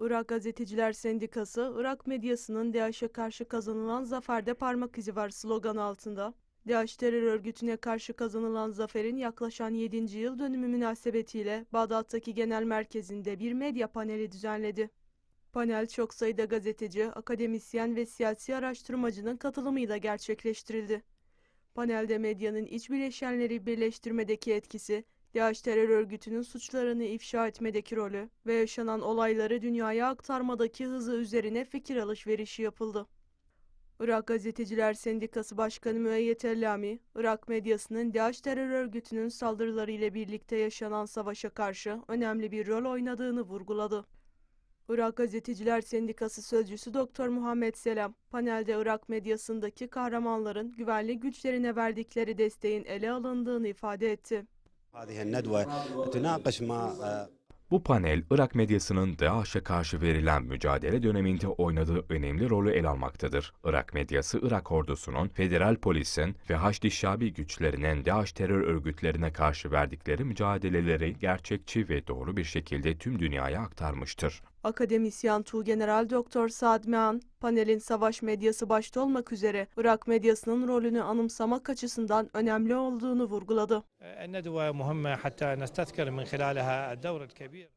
Irak Gazeteciler Sendikası, Irak medyasının DAEŞ'e karşı kazanılan zaferde parmak izi var sloganı altında. DAEŞ terör örgütüne karşı kazanılan zaferin yaklaşan 7. yıl dönümü münasebetiyle Bağdat'taki genel merkezinde bir medya paneli düzenledi. Panel çok sayıda gazeteci, akademisyen ve siyasi araştırmacının katılımıyla gerçekleştirildi. Panelde medyanın iç bileşenleri birleştirmedeki etkisi, DAEŞ terör örgütünün suçlarını ifşa etmedeki rolü ve yaşanan olayları dünyaya aktarmadaki hızı üzerine fikir alışverişi yapıldı. Irak Gazeteciler Sendikası Başkanı Müeyyet Ellami, Irak medyasının DAEŞ terör örgütünün saldırıları ile birlikte yaşanan savaşa karşı önemli bir rol oynadığını vurguladı. Irak Gazeteciler Sendikası Sözcüsü Doktor Muhammed Selam, panelde Irak medyasındaki kahramanların güvenlik güçlerine verdikleri desteğin ele alındığını ifade etti. Bu panel, Irak medyasının DAEŞ'e karşı verilen mücadele döneminde oynadığı önemli rolü ele almaktadır. Irak medyası, Irak ordusunun, federal polisin ve Haçlı Şabi güçlerinin DAEŞ terör örgütlerine karşı verdikleri mücadeleleri gerçekçi ve doğru bir şekilde tüm dünyaya aktarmıştır. Akademisyen Tuğgeneral Doktor Sadmian, Panelin savaş medyası başta olmak üzere Irak medyasının rolünü anımsamak açısından önemli olduğunu vurguladı.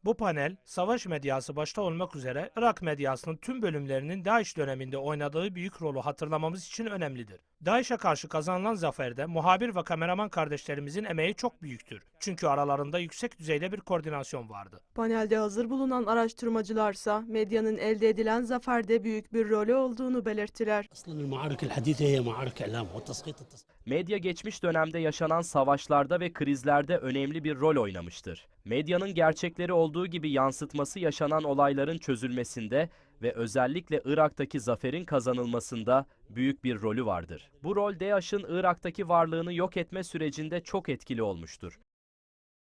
Bu panel savaş medyası başta olmak üzere Irak medyasının tüm bölümlerinin DAEŞ döneminde oynadığı büyük rolü hatırlamamız için önemlidir. DAEŞ'e karşı kazanılan zaferde muhabir ve kameraman kardeşlerimizin emeği çok büyüktür. Çünkü aralarında yüksek düzeyde bir koordinasyon vardı. Panelde hazır bulunan araştırmacılarsa medyanın elde edilen zaferde büyük bir rolü olduğunu belirttiler. Medya geçmiş dönemde yaşanan savaşlarda ve krizlerde önemli bir rol oynamıştır. Medyanın gerçekleri olduğu gibi yansıtması yaşanan olayların çözülmesinde ve özellikle Irak'taki zaferin kazanılmasında büyük bir rolü vardır. Bu rol DAEŞ'ın Irak'taki varlığını yok etme sürecinde çok etkili olmuştur.